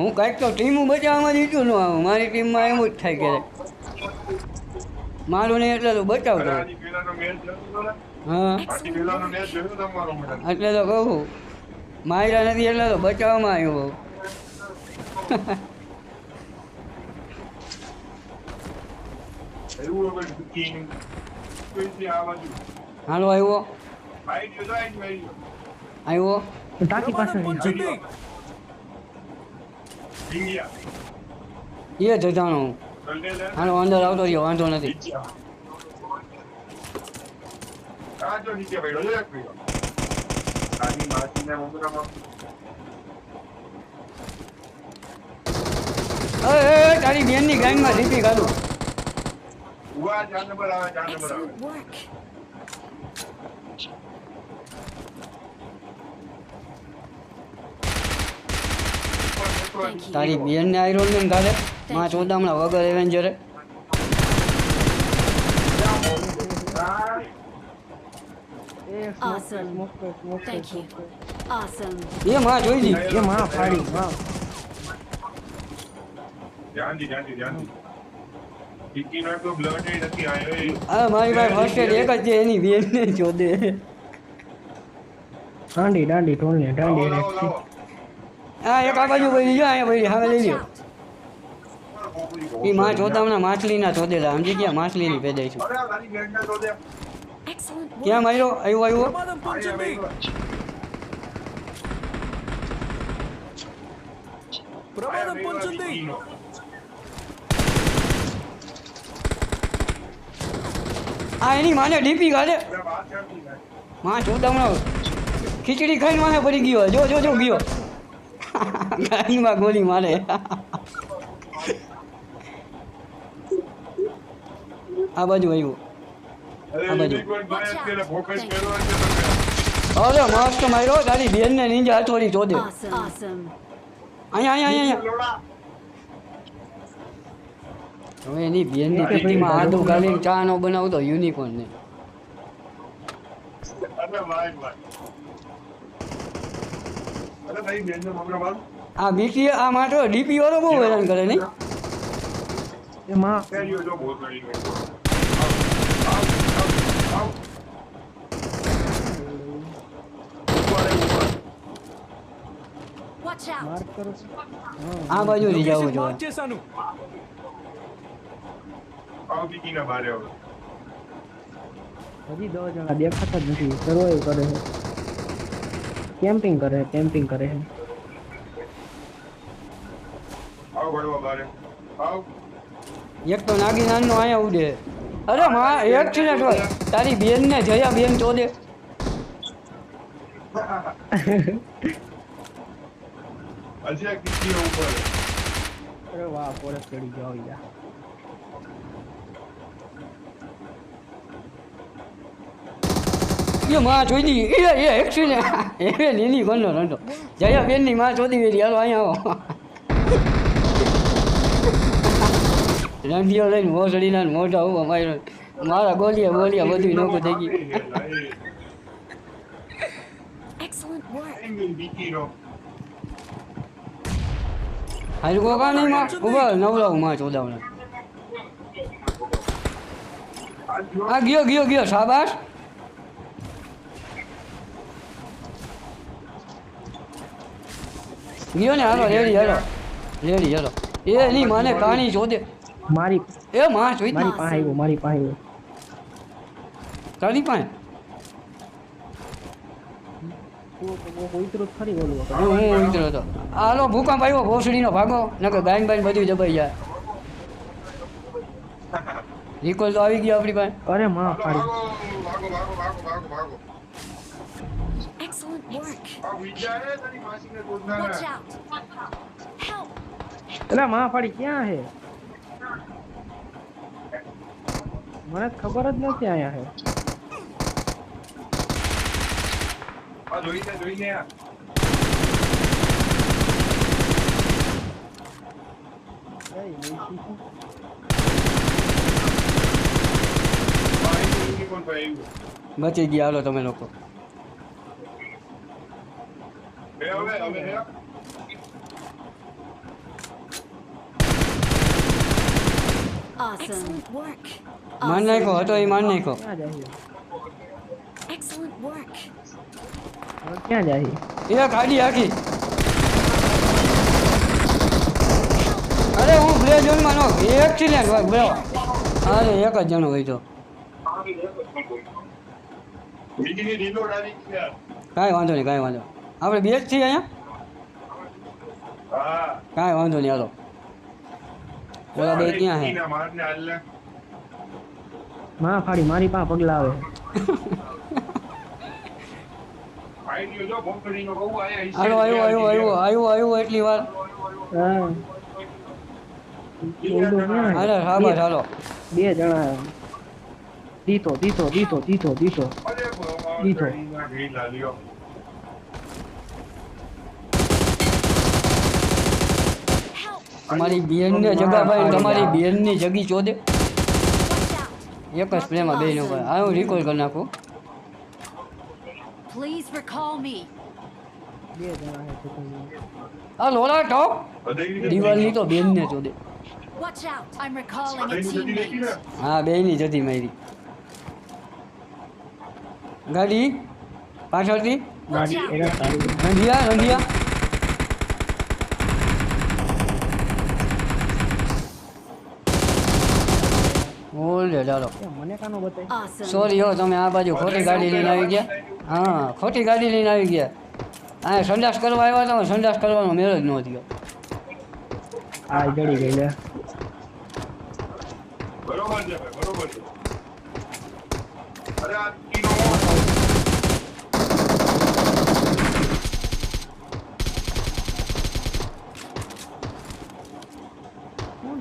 હું કાંઈક તો ટીમ બચાવવામાં જીતું ન આવું. મારી ટીમમાં એમ જ થાય ક્યારેક મારું નહીં એટલે તો બચાવતો? હા. એટલે તો કહું માર્યા નથી એટલે તો બચાવવામાં આવ્યો એવું. હાલો આવ્યો. આવ્યો. ટાંકી પાસે. એ જજાણો. હાલો અંદર આવતો રહ્યો વાંધો નથી. નીચે આવ. આ જો નીચે પડ્યો, જો એક પડ્યો. આની માસીને મમરામાં અરે એ, એ, તારી બેનની ગાંગમાં ડીપી કાઢું ઊભા, ચાર નંબર આવે, ચાર નંબર આવે. Excellent work. Thank you. તારી બેનને આયરોન મેન કાઢે માં ચોદામણા વગર એવેન્જરે આ Awesome. Thank you. Awesome. એ માં જોઈ લી એ માં ફાડી માં ધ્યાનથી, ધ્યાનથી, ધ્યાનથી. ટીકીનો એક તો blood એ નથી આવ્યો, એ. હા મારી પાસે ફર્સ્ટ એડ એક જ છે એની બેનને ચોદે દાંડી દાંડી ઢોલને લાવો, દાંડી લાવો, રાખી લાવો. હા એક આ બાજુ પડી જો અહીંયા પડી હવે લઈ લ્યો. એ માં ચોદામણા માછલીના ચોદેલા સમજી ગયા? માછલીની પેદાઈ છું. ક્યાં માર્યો? આવ્યો આવ્યો પ્રમાદમ ટીકીનો. આ એની માને ડીપી ગાડે માં ચોદામણો ખીચડી ખાઈને માને પડી ગયો. જો જો જો ગયો. ગાડીમાં ગોળી મારે આ બાજુ આવ્યું આ બાજુ. અરે મસ્ત માર્યો તારી બેનને નીંજા હથોડી ચોદે. અહીંયા અહીંયા અહીંયા. હવે એની બેનની પેટીમાં આદુ ગાલીને ચા નો બનાવતો યુનિકોર્ન ને અરે, ભાઈ, ભાઈ. અરે, તારી બેનને મમરા માર. આ બીટી આ માટો ડીપી વાળો બહુ હેરાન કરે નહીં? આ બાજુથી જવું જોઈએ હજી દસ જણા દેખાતા જ નથી. સર્વાઈવ કરે છે. કેમ્પિંગ કરે છે કેમ્પિંગ કરે છે આવ ભણવા બારે. આવ. એક તો નાગી નાનનો આયા ઉડે અરે માં એક છે ને તો તારી બેન ને જયા બેન ચોદે અજે ટીકીનો ઉપર. અરે વાહ પોરે ચડી જાવ યાર એ માં ચોદી એ એ એક ને એ લીલી ગણનો રંડો બેનની માં ચોદી વેલી હાલો અહીંયા આવો લઈને મોસડીના મોઢા ઊભા માર્યો મારા ગોલિયા બોલિયા બધું નોકું થઈ ગયું. હાલ કોકા નહીં માં ઊભા નવરાવું માં ચોદાવના. આ ગયો ગયો ગયો, શાબાશ ગયો ને હાલો રેડી હાલો રેડી હાલો એ નહીં મને કાણી ચોદે મારી એ માં જોઈ મારી પાસે આવ્યો મારી પાસે આવ્યો. તારી પાસે? હું હું ઉતરો હતો હાલો ભૂકંપ આવ્યો ભોસડીનો ભાગો નકર ગાયન બાઈન બધું દબાઈ જાય. રિકોલ તો આવી ગયો આપણી પાસે. અરે માં ભાગો, ભાગો, ભાગો, ભાગો, ભાગો, ભાગો. Excellent work. આ વિદ્યા હે તારી માસીને ગોદના Watch ને. out. Help. અરે માં ફાડી ક્યાં હે મને તો ખબર જ નથી આયા હે આ જોઈને જોઈને આ. ભાઈ યુનિકોર્ન ભાઈ આવ્યો. બચી ગયા હાલો તમે લોકો Mira, mira. Awesome. Work. માર નાખો હતો એ માર નાખો Excellent work. ક્યાં જાય? એલા ગાડી આખી. અરે હું ગ્રે ઝોનમાં નો એક્સિડન્ટ હોય બ્રો અરે એક જ જણો હોય તો. કાંઈ વાંધો નહીં કાંઈ વાંધો આપણે બે જ છીએ અહીંયા? કાંઈ વાંધો નહીં હાલો. ઓલા બે ક્યાં હે. માં ફાડી મારી પાસે પગલા આવે. હાલો આવ્યો આવ્યો આવ્યો આવ્યો આવ્યો એટલી વાર. હા. ઓલું હાલો ચાલો બે. જણા દીધો દીધો દીધો દીધો દીધો. દીધો. તમારી બેનને જગાભાઈ ને તમારી બેનની જગી ચોદે. એક જ પ્લેમાં બે નો ભાઈ આ હું રિકોલ કરી નાખું. પ્લીઝ રિકોલ છોકરીઓ. આ લોલા ટોપ દિવાલની તો બેનને ચોદે. હા બેની જતી મારી. ગાડી પાછળથી. ગાડી રંધિયા રંધિયા. ચાલો. મને કાનો બતાય? સોરી હો તમે આ બાજુ ખોટી ગાડી લઈને આવી ગયા. હા ખોટી ગાડી લઈને આવી ગયા. હા સંડાસ કરવા આવ્યા તમે સંડાસ કરવાનો મેળ જ ન થયો. આ જડી ગઈ લે. બરોબર છે બરોબર છે. અરે આ તીનો કોણ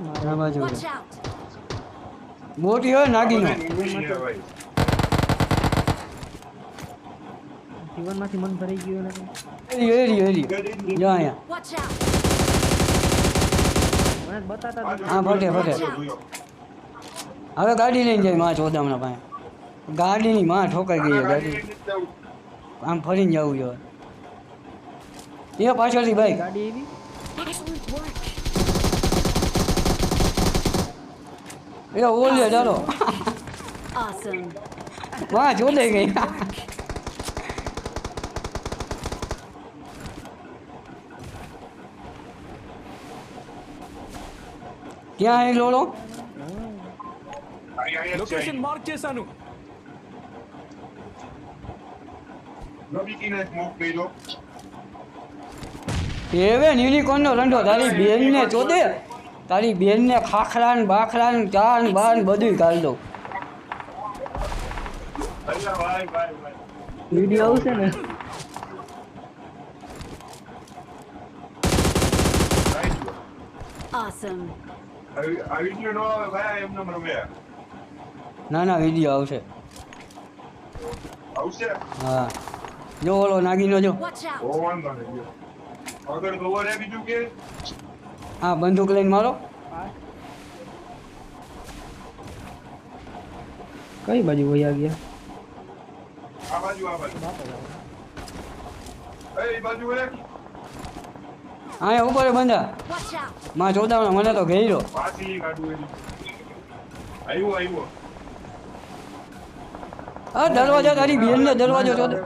મારે આ બાજુ. Watch out. મોટી હોય નાગીનો. જીવનમાંથી મન ભરાઈ ગયું ને એરી એરી એરી જા અહીંયા. મને બતાતા હા, ભટે ભટે હવે ગાડી લઈને જાય માં ચોદામણા પાસે. ગાડીની માં ઠોકાઈ ગઈ છે ગાડી. આમ ફરીને જવું જોઈએ એ પાછળથી ભાઈ. ગાડી એવી? मेरा वो ले डालो वाह जो ले गई क्या है लोड़ो लोकेशन मार्क చేశాను ఏవే యూనికార్న్ రెండు దాని బిఎన్ చూడే તારી બેનને ખાખરા ને બાખરા ને ચા ને બા ને બધું કાઢ દઉં અલ્યા ભાઈ, ભાઈ, ભાઈ. વીડિયો આવશે ને નો. ના ના વીડિયો આવશે આવશે? હા જો ઓલો નાગીનો જો આગળ બીજું કે હા બંદૂક લઈને મારો. કઈ બાજુ વયા ગયા? આ બાજુ આ બાજુ. એ બાજુ હે અહીંયા ઉપર બંધા Watch out. માં ચોદામણા મને તો ઘેર્યો. પાછી કાઢું આવ્યો આવ્યો હા દરવાજો તારી બેનને દરવાજો ચોદે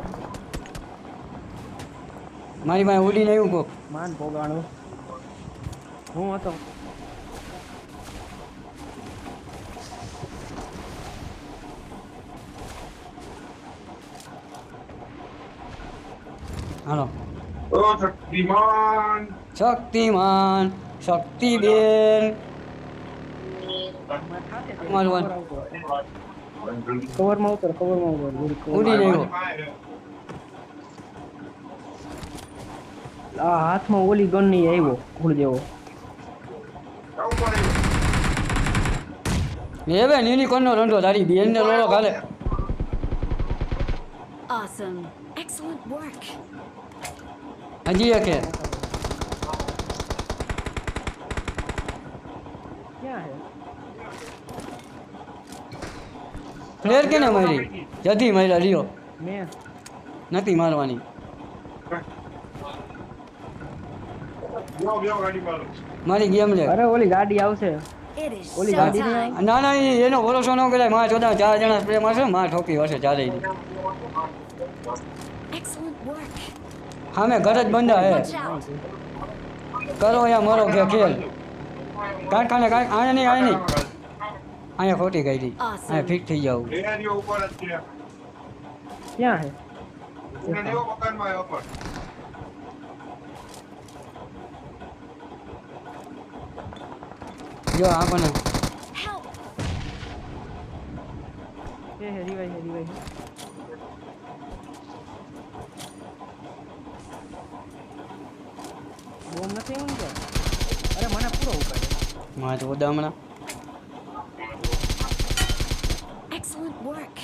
મારી પાસે ઉડીને આવ્યું કોક. માન પોગાણો. હું હતો હાલો શક્તિમાન શક્તિમાન શક્તિબેન મારવાન કવરમાં ઉતર કવરમાં ઉતર. ઉડી રહ્યો. આ હાથમાં ઓલી ગનની આવ્યો ઘોડ જેવો. હવે યુનિકોર્નનો રંડો તારી બેનને લોડો કાલે. Awesome. Excellent work. હજી કે ને હે? કેને મારી? જતી મારી લ્યો. મેં. નથી મારવાની. મારો મારી ગેમ લે અરે ઓલી ગાડી આવશે. ઓલી ગાડી ના ના એનો ભરોસો ન કરાય. માં ચોદા ચાર જણા સ્પ્રે મારશે માં ઠોકી હશે ચારે હામે ઘર જ બંધા હે કરો યા મરો કે ખેલ. કારખાને કાંઈ આયા નહીં આને નહીં. અહીંયા ખોટી ગઈ હતી અહીંયા ફિટ થઈ જાવ એરિયો ઉપર જ છે. ક્યાં હે? એને આ પણ જો. આપણને Help. હે હે રિવાઈ હે રિવાઈ બોમ નથી એવું કે? અરે મને પૂરો ઉપરમાં ચોદા હમણાં. Excellent work.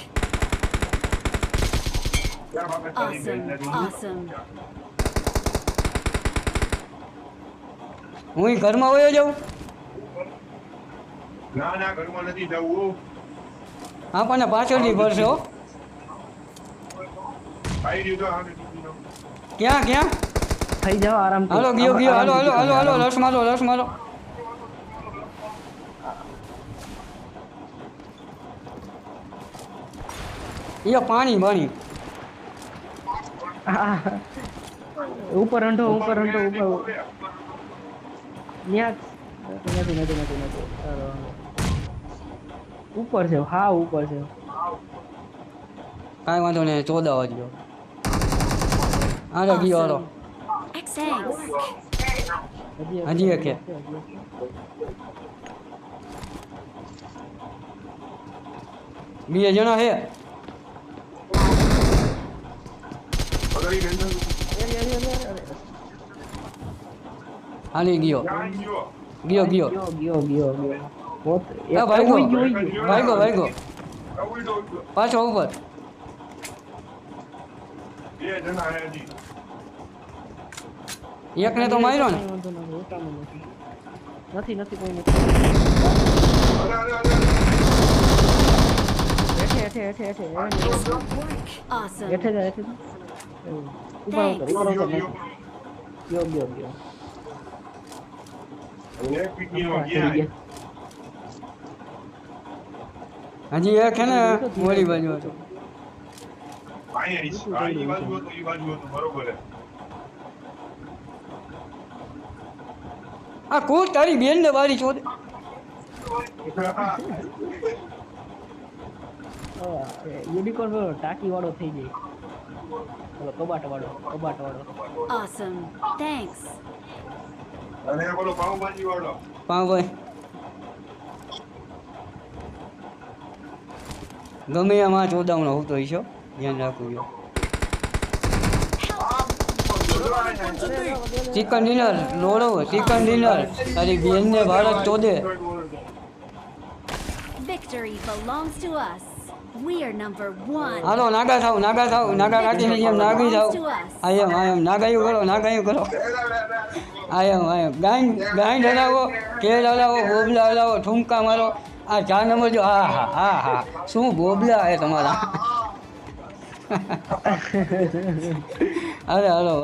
હું ઘરમાં વયો જાઉં? ના ના ઘરમાં નથી જવું આપણને પાછળથી ભરશે. ક્યાં ક્યાં? થઈ જાવ આરામ હાલો ગયો ગયો હાલો હાલો હાલો હાલો. રસ મારો રસ મારો. યો પાણી પાણી. ઉપર અંઢો ઉપર અંઢો ઉપર ન્યા નથી નથી નથી નથી. ઉપર છે હા ઉપર છે. કાંઈ વાંધો નહીં ચોદા વાગ્યો. હાલો ગયો હાલો. Excellent work. હજી હજી એક. બે જણા હે. હાલી ગયો? ગયો? ગયો ગયો ગયો ગયો ભાઈ આવું તો ગયો. પાછો ઉપર બે જણા. એકને તો માર્યો ને નથી, નથી. કોઈ નથી અરે, અરે, અરે. હેઠે હેઠે હેઠે હેઠે હેઠે. હેઠે ઉપર ઉપર ગયો, ગયો, ગયો ગયો ગયો ગયો. એક પીકીનો હા, ગયા. ચડી ગયા. હજી એક હે ને, ઓલી બાજુ આ કૂદ તારી બેન ને વારી ચોદ યુનિકોર્ન ટાંકી વાળો થઈ જાય પેલો કબાટ વાળો કબાટ વાળો. ઓસમ થેન્ક્સ અને બોલો પાવભાજી વાળો. પાવભાઈ ગમે એમાં ચોદામણો હું હોતો હશો ધ્યાન રાખવું જો ચિકન ડિનર લોડો ચિકન ડિનર તારી બેનને Bharat ચોદે Victory belongs to us. હાલો નાગા થાવ નાગા થાવ નાગા કાઢીને જેમ નાગી થાવ. આયમ આયમ નાગાયું કરો નાગાયું કરો. આયમ આયમ ગાઈન ગાઈન હલાવો કેળ હલાવો બોબલા હલાવો ઠુમકા મારો. આ ચાર નંબર જો હા હા હા હા. શું બોબલા હે તમારા? અરે હલો.